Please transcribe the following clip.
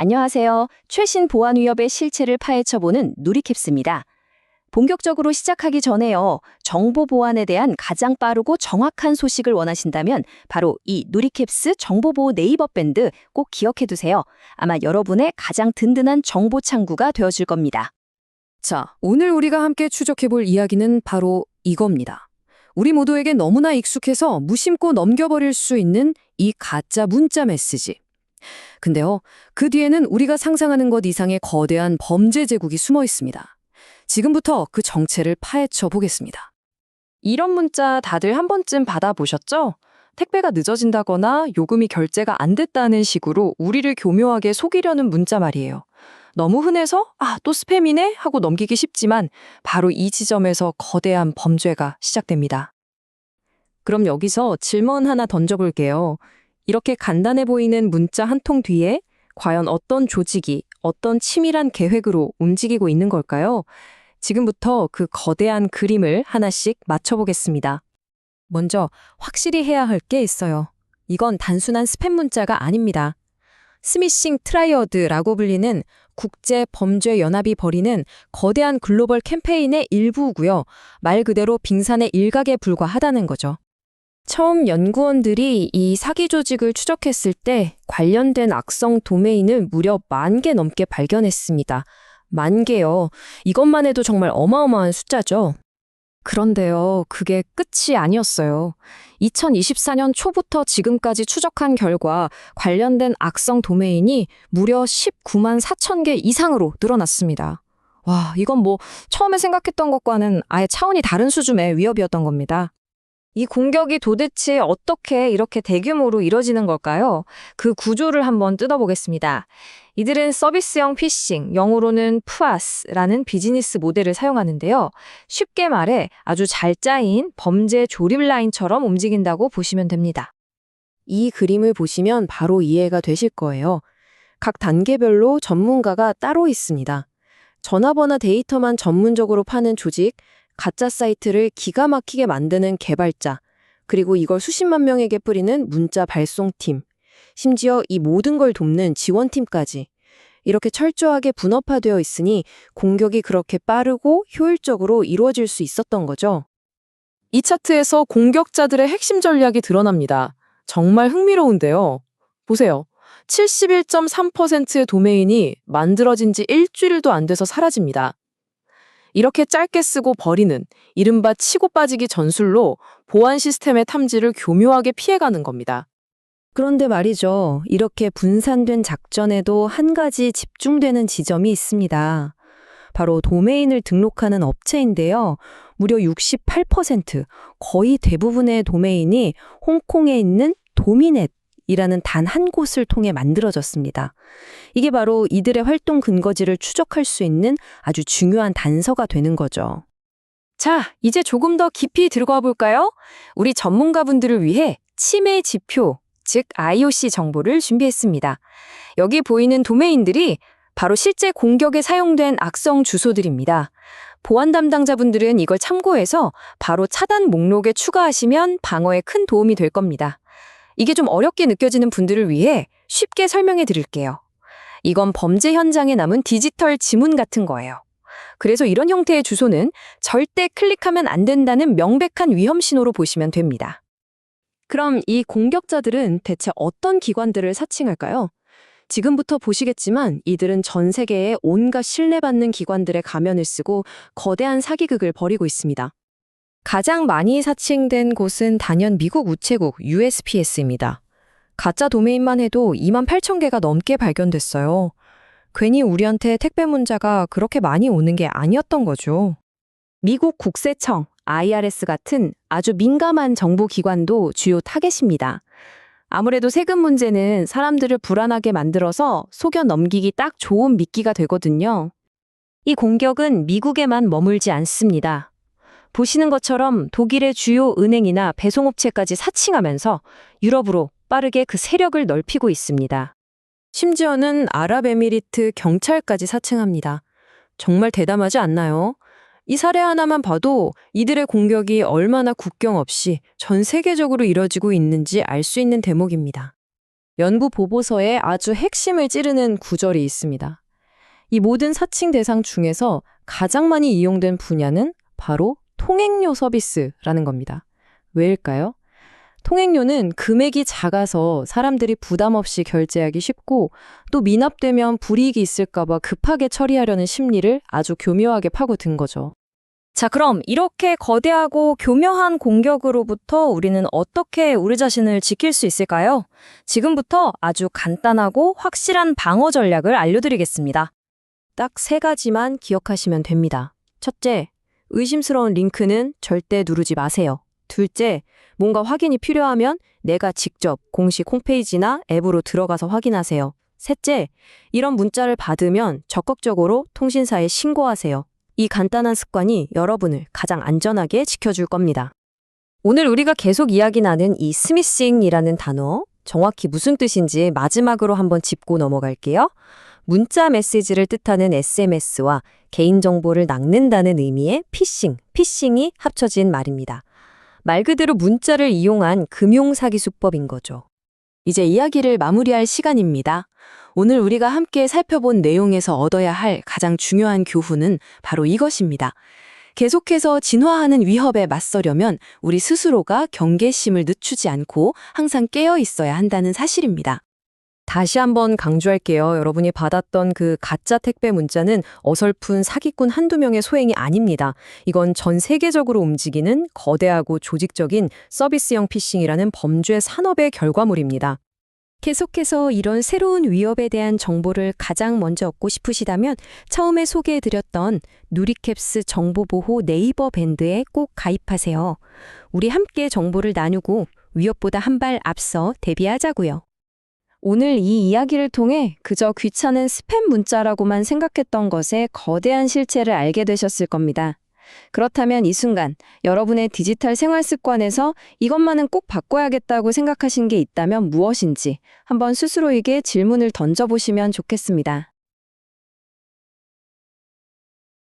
안녕하세요. 최신 보안 위협의 실체를 파헤쳐보는 누리캡스입니다. 본격적으로 시작하기 전에요. 정보 보안에 대한 가장 빠르고 정확한 소식을 원하신다면 바로 이 누리캡스 정보보호 네이버 밴드 꼭 기억해 두세요. 아마 여러분의 가장 든든한 정보 창구가 되어줄 겁니다. 자, 오늘 우리가 함께 추적해볼 이야기는 바로 이겁니다. 우리 모두에게 너무나 익숙해서 무심코 넘겨버릴 수 있는 이 가짜 문자 메시지. 근데요, 그 뒤에는 우리가 상상하는 것 이상의 거대한 범죄 제국이 숨어 있습니다. 지금부터 그 정체를 파헤쳐 보겠습니다. 이런 문자 다들 한 번쯤 받아보셨죠? 택배가 늦어진다거나 요금이 결제가 안 됐다는 식으로 우리를 교묘하게 속이려는 문자 말이에요. 너무 흔해서 아, 또 스팸이네 하고 넘기기 쉽지만 바로 이 지점에서 거대한 범죄가 시작됩니다. 그럼 여기서 질문 하나 던져볼게요. 이렇게 간단해 보이는 문자 한 통 뒤에 과연 어떤 조직이, 어떤 치밀한 계획으로 움직이고 있는 걸까요? 지금부터 그 거대한 그림을 하나씩 맞춰보겠습니다. 먼저 확실히 해야 할 게 있어요. 이건 단순한 스팸 문자가 아닙니다. 스미싱 트라이어드라고 불리는 국제 범죄 연합이 벌이는 거대한 글로벌 캠페인의 일부고요. 말 그대로 빙산의 일각에 불과하다는 거죠. 처음 연구원들이 이 사기 조직을 추적했을 때 관련된 악성 도메인을 무려 만 개 넘게 발견했습니다. 만 개요. 이것만 해도 정말 어마어마한 숫자죠. 그런데요, 그게 끝이 아니었어요. 2024년 초부터 지금까지 추적한 결과 관련된 악성 도메인이 무려 19만 4천 개 이상으로 늘어났습니다. 와, 이건 뭐 처음에 생각했던 것과는 아예 차원이 다른 수준의 위협이었던 겁니다. 이 공격이 도대체 어떻게 이렇게 대규모로 이뤄지는 걸까요? 그 구조를 한번 뜯어보겠습니다. 이들은 서비스형 피싱, 영어로는 푸아스라는 비즈니스 모델을 사용하는데요. 쉽게 말해 아주 잘 짜인 범죄 조립 라인처럼 움직인다고 보시면 됩니다. 이 그림을 보시면 바로 이해가 되실 거예요. 각 단계별로 전문가가 따로 있습니다. 전화번호 데이터만 전문적으로 파는 조직, 가짜 사이트를 기가 막히게 만드는 개발자, 그리고 이걸 수십만 명에게 뿌리는 문자 발송팀, 심지어 이 모든 걸 돕는 지원팀까지. 이렇게 철저하게 분업화되어 있으니 공격이 그렇게 빠르고 효율적으로 이루어질 수 있었던 거죠. 이 차트에서 공격자들의 핵심 전략이 드러납니다. 정말 흥미로운데요. 보세요. 71.3%의 도메인이 만들어진 지 일주일도 안 돼서 사라집니다. 이렇게 짧게 쓰고 버리는 이른바 치고 빠지기 전술로 보안 시스템의 탐지를 교묘하게 피해가는 겁니다. 그런데 말이죠. 이렇게 분산된 작전에도 한 가지 집중되는 지점이 있습니다. 바로 도메인을 등록하는 업체인데요. 무려 68%, 거의 대부분의 도메인이 홍콩에 있는 도미넷 이라는 단 한 곳을 통해 만들어졌습니다. 이게 바로 이들의 활동 근거지를 추적할 수 있는 아주 중요한 단서가 되는 거죠. 자, 이제 조금 더 깊이 들어가 볼까요? 우리 전문가분들을 위해 치매 지표, 즉 IOC 정보를 준비했습니다. 여기 보이는 도메인들이 바로 실제 공격에 사용된 악성 주소들입니다. 보안 담당자분들은 이걸 참고해서 바로 차단 목록에 추가하시면 방어에 큰 도움이 될 겁니다. 이게 좀 어렵게 느껴지는 분들을 위해 쉽게 설명해 드릴게요. 이건 범죄 현장에 남은 디지털 지문 같은 거예요. 그래서 이런 형태의 주소는 절대 클릭하면 안 된다는 명백한 위험 신호로 보시면 됩니다. 그럼 이 공격자들은 대체 어떤 기관들을 사칭할까요? 지금부터 보시겠지만 이들은 전 세계의 온갖 신뢰받는 기관들의 가면을 쓰고 거대한 사기극을 벌이고 있습니다. 가장 많이 사칭된 곳은 단연 미국 우체국 USPS입니다. 가짜 도메인만 해도 2만 8천 개가 넘게 발견됐어요. 괜히 우리한테 택배 문자가 그렇게 많이 오는 게 아니었던 거죠. 미국 국세청, IRS 같은 아주 민감한 정보기관도 주요 타겟입니다. 아무래도 세금 문제는 사람들을 불안하게 만들어서 속여 넘기기 딱 좋은 미끼가 되거든요. 이 공격은 미국에만 머물지 않습니다. 보시는 것처럼 독일의 주요 은행이나 배송업체까지 사칭하면서 유럽으로 빠르게 그 세력을 넓히고 있습니다. 심지어는 아랍에미리트 경찰까지 사칭합니다. 정말 대담하지 않나요? 이 사례 하나만 봐도 이들의 공격이 얼마나 국경 없이 전 세계적으로 이뤄지고 있는지 알 수 있는 대목입니다. 연구 보고서에 아주 핵심을 찌르는 구절이 있습니다. 이 모든 사칭 대상 중에서 가장 많이 이용된 분야는 바로 통행료 서비스라는 겁니다. 왜일까요? 통행료는 금액이 작아서 사람들이 부담 없이 결제하기 쉽고 또 미납되면 불이익이 있을까봐 급하게 처리하려는 심리를 아주 교묘하게 파고든 거죠. 자, 그럼 이렇게 거대하고 교묘한 공격으로부터 우리는 어떻게 우리 자신을 지킬 수 있을까요? 지금부터 아주 간단하고 확실한 방어 전략을 알려드리겠습니다. 딱 세 가지만 기억하시면 됩니다. 첫째, 의심스러운 링크는 절대 누르지 마세요. 둘째, 뭔가 확인이 필요하면 내가 직접 공식 홈페이지나 앱으로 들어가서 확인하세요. 셋째, 이런 문자를 받으면 적극적으로 통신사에 신고하세요. 이 간단한 습관이 여러분을 가장 안전하게 지켜줄 겁니다. 오늘 우리가 계속 이야기 나눈 이 스미싱이라는 단어, 정확히 무슨 뜻인지 마지막으로 한번 짚고 넘어갈게요. 문자 메시지를 뜻하는 SMS와 개인정보를 낚는다는 의미의 피싱, 피싱이 합쳐진 말입니다. 말 그대로 문자를 이용한 금융사기 수법인 거죠. 이제 이야기를 마무리할 시간입니다. 오늘 우리가 함께 살펴본 내용에서 얻어야 할 가장 중요한 교훈은 바로 이것입니다. 계속해서 진화하는 위협에 맞서려면 우리 스스로가 경계심을 늦추지 않고 항상 깨어 있어야 한다는 사실입니다. 다시 한번 강조할게요. 여러분이 받았던 그 가짜 택배 문자는 어설픈 사기꾼 한두 명의 소행이 아닙니다. 이건 전 세계적으로 움직이는 거대하고 조직적인 서비스형 피싱이라는 범죄 산업의 결과물입니다. 계속해서 이런 새로운 위협에 대한 정보를 가장 먼저 얻고 싶으시다면 처음에 소개해드렸던 누리캡스 정보보호 네이버 밴드에 꼭 가입하세요. 우리 함께 정보를 나누고 위협보다 한 발 앞서 대비하자고요. 오늘 이 이야기를 통해 그저 귀찮은 스팸 문자라고만 생각했던 것의 거대한 실체를 알게 되셨을 겁니다. 그렇다면 이 순간 여러분의 디지털 생활 습관에서 이것만은 꼭 바꿔야겠다고 생각하신 게 있다면 무엇인지 한번 스스로에게 질문을 던져보시면 좋겠습니다.